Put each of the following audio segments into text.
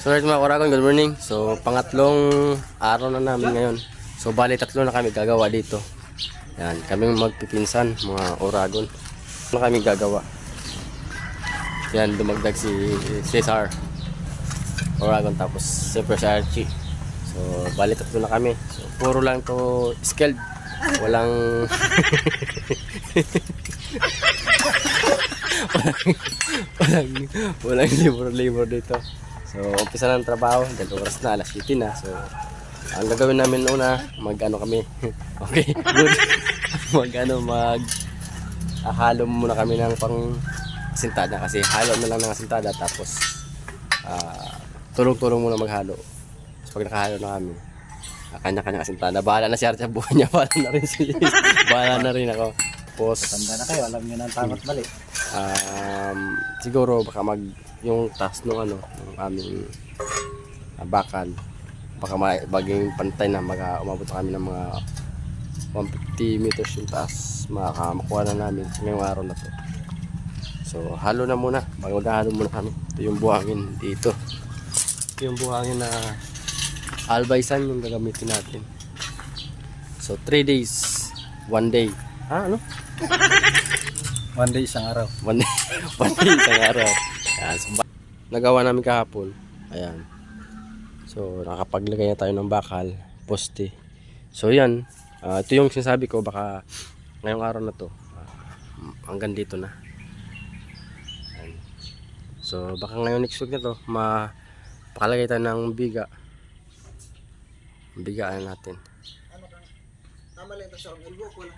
So right mga Oragon, good morning. So pangatlong araw na namin ngayon. So bali tatlo na kami gagawa dito. Yan, kami magpipinsan mga Oragon. Ano kami gagawa? Yan, dumagdag si Cesar. Oragon tapos siyempre si Archie. So bali tatlo na kami. So puro lang to skilled. Walang walang walang libur-libur dito. So, umpisa na ng trabaho, dahil oras na, alas 7 na. So, ang gagawin namin una, mag ano kami. okay, good. mag ano, mag ahalo muna kami ng pang sintada kasi halo na lang ng sintada tapos ah, tulong-tulong muna maghalo. So, pag nakahalo na kami, ah, kanya-kanya asintada. Bahala na si Archa buhay niya, bahala na rin si Bahala na rin ako. Tapos, Tanda na kayo, alam nyo na ang tama't mali. um, siguro baka mag yung taas ng ano ng aming uh, bakal baka ma- maging pantay na mag umabot kami ng mga 150 meters yung taas makakakuha na namin ngayong araw na to. So halo na muna mag maghalo muna kami. Ito yung buhangin dito. Ito yung buhangin na albaysan yung gagamitin natin. So 3 days 1 day ah ano One day, isang araw. One day, one day isang araw. Ayan, so, nagawa namin kahapon. Ayan. So, nakapaglagay na tayo ng bakal, poste. So, yan. Ah, ito yung sinasabi ko, baka ngayong araw na to, ah, hanggang dito na. Ayan. So, baka ngayon next week na to, ma pakalagay tayo ng biga. Bigaan natin. Tama lang ito sa rong ilbo, kulang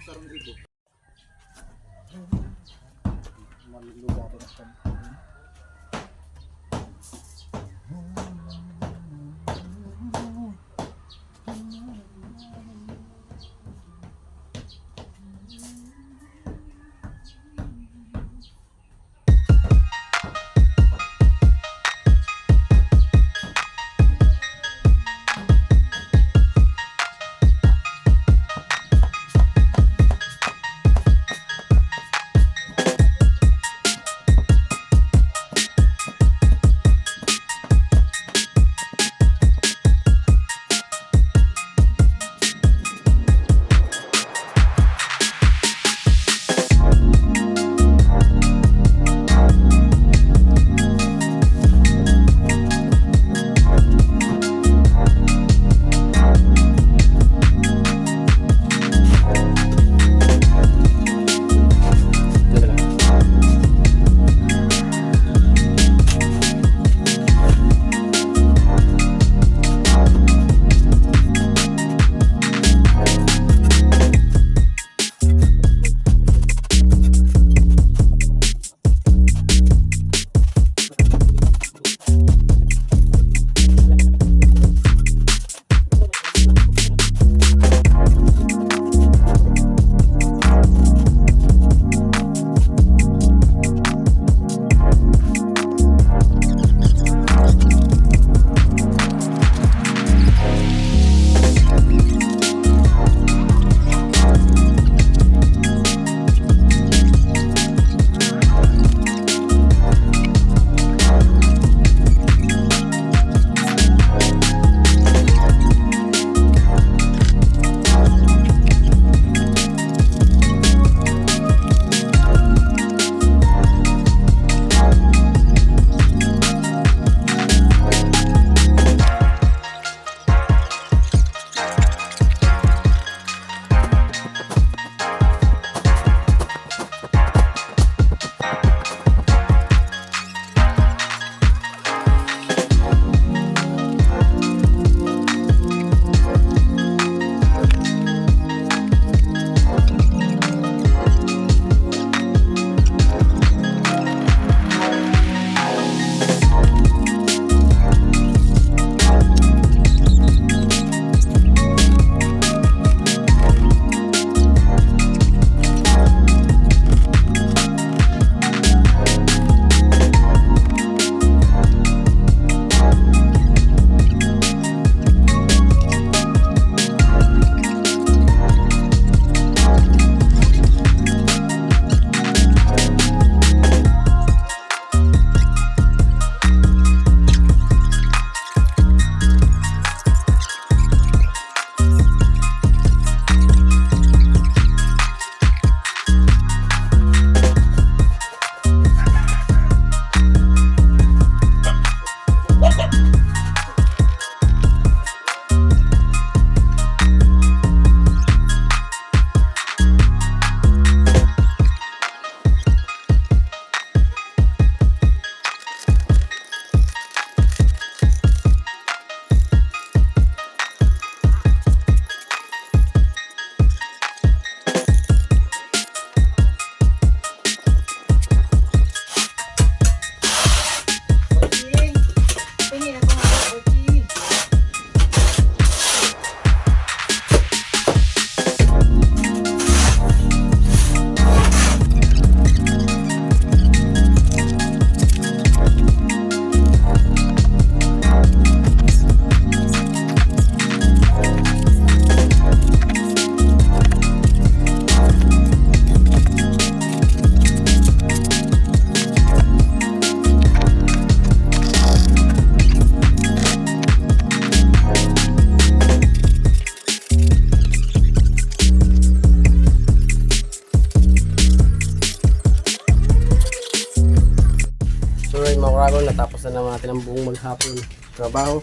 sa rong ilbo. natin ang buong maghapon trabaho.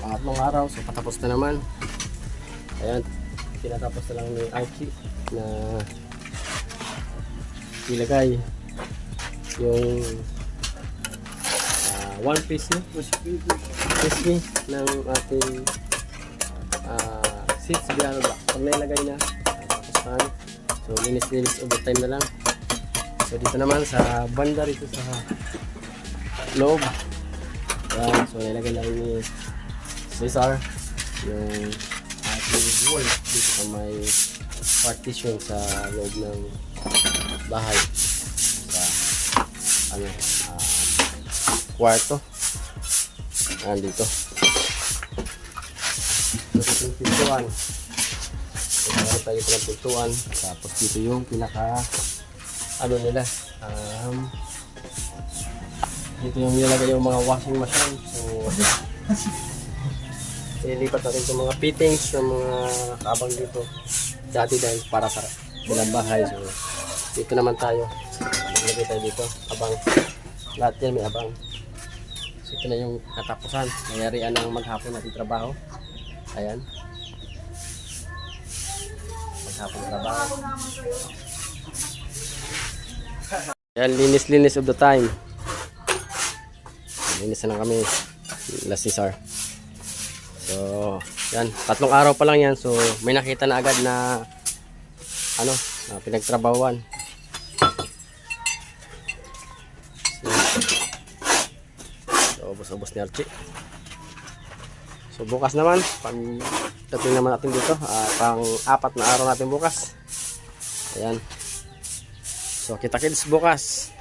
Pangatlong araw, so patapos na naman. Ayan, tinatapos na lang ni Archie na ilagay yung ah, one piece no? crispy ng ating uh, seats biano ba? Pag nailagay na, tapos na. So, linis-linis overtime na lang. So, dito naman sa banda rito sa loob. Yan, so nilagay rin ni Cesar yung ating wall dito sa may partition sa loob ng bahay. Sa ano, ah, kwarto. Yan dito. Dito yung pintuan. Meron tayo dito ng pintuan. Tapos dito yung pinaka ano nila. Um, dito yung nilagay yung mga washing machine. So, ililipat natin itong mga fittings ng mga kabang dito. Dati dahil para sa ilang bahay. So, dito naman tayo. Maglagay tayo dito. Abang. Lahat yan may abang. So, ito na yung katapusan. Nangyarian ng maghapon natin trabaho. Ayan. Maghapon trabaho. Yan, linis-linis of the time. Linis na lang kami. Last Cesar. So, yan. Tatlong araw pa lang yan. So, may nakita na agad na ano, na pinagtrabawan. So, ubos-ubos ni Archie. So, bukas naman, pag naman natin dito, ah, pang apat na araw natin bukas. Ayan. So, kita kids bukas.